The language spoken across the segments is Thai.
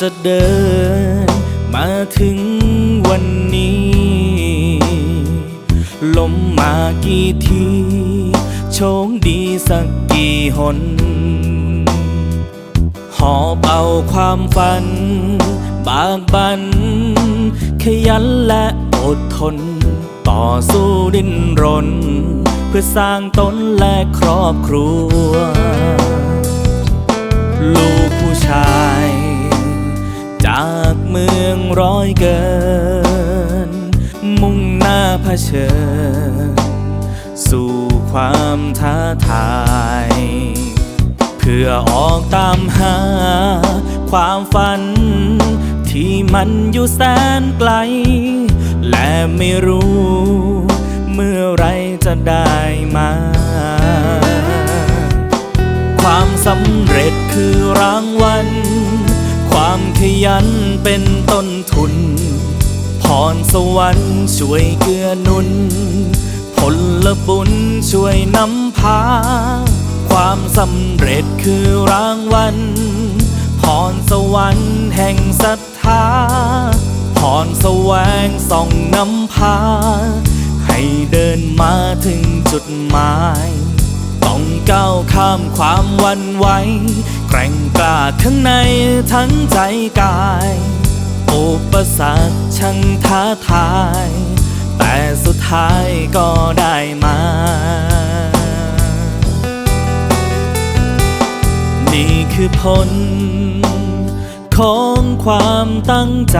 จะเดิน มาถึงวันนี้ลมมากี่ทีโชคดีสักกี่หน หอบเอาความฝัน บากบัน ขยันและอดทน ต่อสู้ดิ้นรน เพื่อสร้างตนและครอบครัว ลูกผู้ชาย เมืองร้อยเกิน มุ่งหน้าเผชิญ สู่ความท้าทาย เพื่อออกตามหา ความฝัน ที่มันอยู่แสนไกล และไม่รู้ เมื่อไรจะได้มา ความสำเร็จคือรางวัล ขยันเป็นต้นทุน พรสวรรค์ช่วยเกื้อหนุน ผลลบุญช่วยนำพา ความสำเร็จคือรางวัล พรสวรรค์แห่งศรัทธา พรแสวงส่องนำพา ให้เดินมาถึงจุดหมาย ต้องก้าวข้ามความวันไหว แกร่งกล้าทั้งในทั้งใจกาย อุปสรรคช่างท้าทาย แต่สุดท้ายก็ได้มานี่คือผล ของความตั้งใจ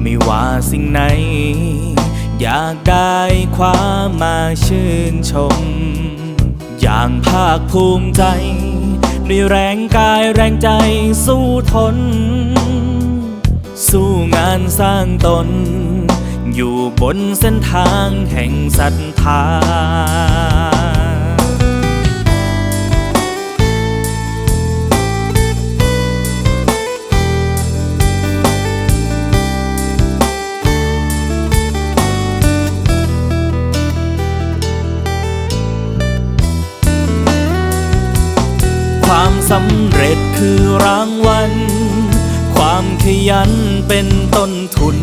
ไม่ว่าสิ่งไหน อยากได้ความมาชื่นชม อย่างภาคภูมิใจ มีแรงกายแรงใจสู้ทน สู้งานสร้างตน อยู่บนเส้นทางแห่งศรัทธา สำเร็จคือรางวัล ความขยันเป็นต้นทุน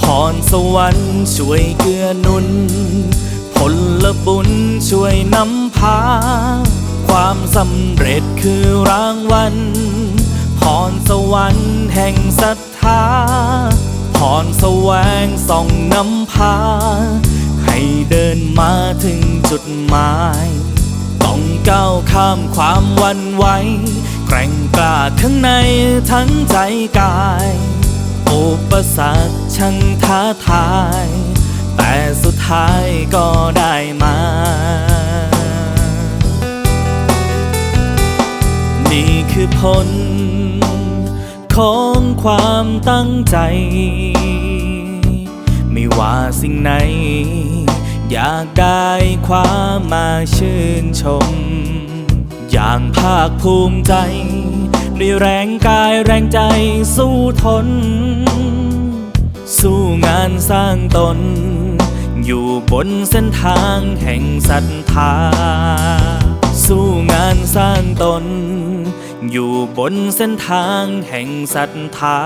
พรสวรรค์ช่วยเกื้อหนุน ผลบุญช่วยนำพา ความสำเร็จคือรางวัล พรสวรรค์แห่งศรัทธา พรแสวงส่องนำพา ให้เดินมาถึงจุดหมาย ก้าวข้ามความวันไหวแกร่งกล้าทั้งในทั้งใจกาย อุปสรรคช่างท้าทาย แต่สุดท้ายก็ได้มา นี่คือผล ของความตั้งใจ ไม่ว่าสิ่งไหนอยากได้ความมาชื่นชมาคภูมิใจด้วยแรงกายแรงใจสู้ทน สู้งานสร้างตน อยู่บนเส้นทางแห่งศรัทธา สู้งานสร้างตน อยู่บนเส้นทางแห่งศรัทธา